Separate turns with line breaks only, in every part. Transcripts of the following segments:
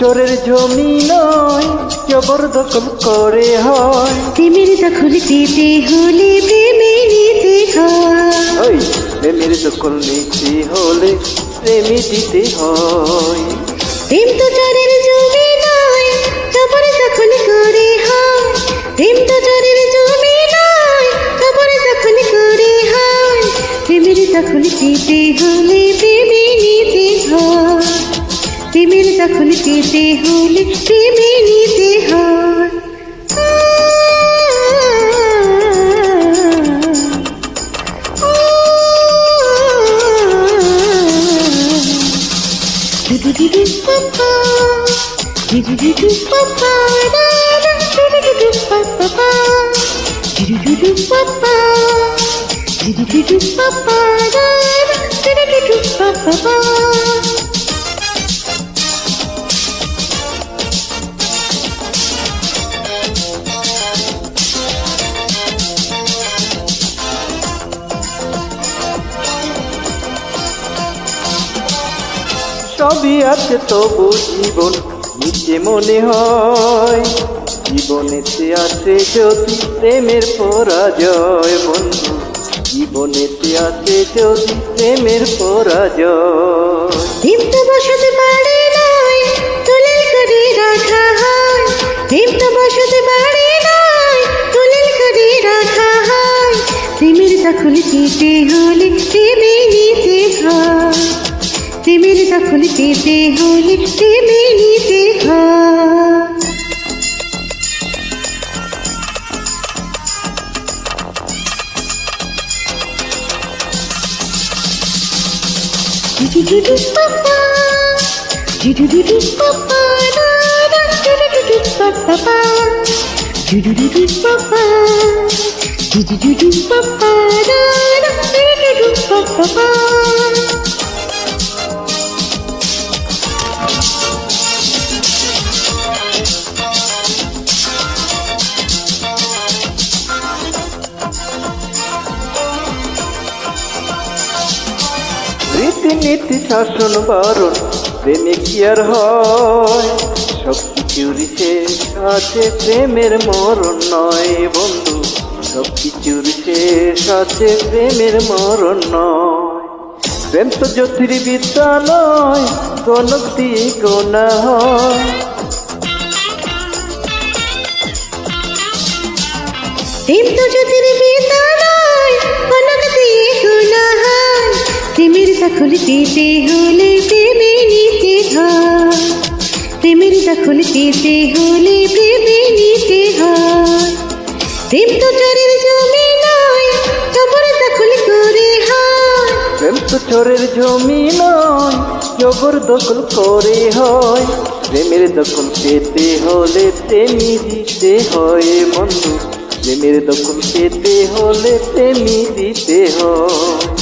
চোরের জমি নয় জবর দখল করে হয়।
প্রেমের দখল দিতে হলে প্রেমে নিতে হয়।
প্রেমের দখল নিতে হলে প্রেমে দিতে হয়।
প্রেম তো চোরের জমি নয় জবর দখল করে হয়। প্রেম তো প্রেমের দখল পেতে হলে প্রেমে নিতে হয়
সবই আছে তবু জীবন নিচে মনে হয়। জীবনেতে আছে যদি প্রেমের পরাজয়, বন্ধু। জীবনেতে আছে যদি প্রেমের পরাজয়।
দীপ্ত বসতে পারে নয়, তুলিল করে রাখা হয়। দীপ্ত বসতে পারে নয়, তুলিল করে রাখা হয়। প্রেমের দখল পেতে হলে প্রেমে নিতে হয়। तिमीले त फुल तिते होली तिमीले देख Do do do pa pa, do do do do pa pa, da da do do do do pa pa pa, do do do do pa pa, do do do do pa pa, da da do do do pa pa pa.
রীতিনীতি, শাসন, বারণ, প্রেমে কি আর হয়? সব কিছুর শেষ আছে, প্রেমের মরণ নয় বন্ধু। সব কিছুর শেষ আছে, প্রেমের মরণ নয়। প্রেম তো জ্যোতির্বিদ্যা নয় গণক দিয়ে গোনা হয়।
প্রেম তো জ্যোতির পেতে হলে প্রেমে নিতে হয়। প্রেমের দখল পেতে হলে প্রেমে নিতে হয়। প্রেম তো চরের জমি নয় জবর দখল করে হয়।
প্রেম তো চোরের জমি নয় জবর দখল করে হয়। প্রেমের দখল পেতে হলে প্রেমী দিতে হয় বন্ধু। প্রেমের দখল পেতে হলে প্রেমী দিতে হয়।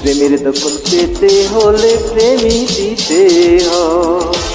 প্রেমের দখল পেতে হলে প্রেমী দিতে হয়।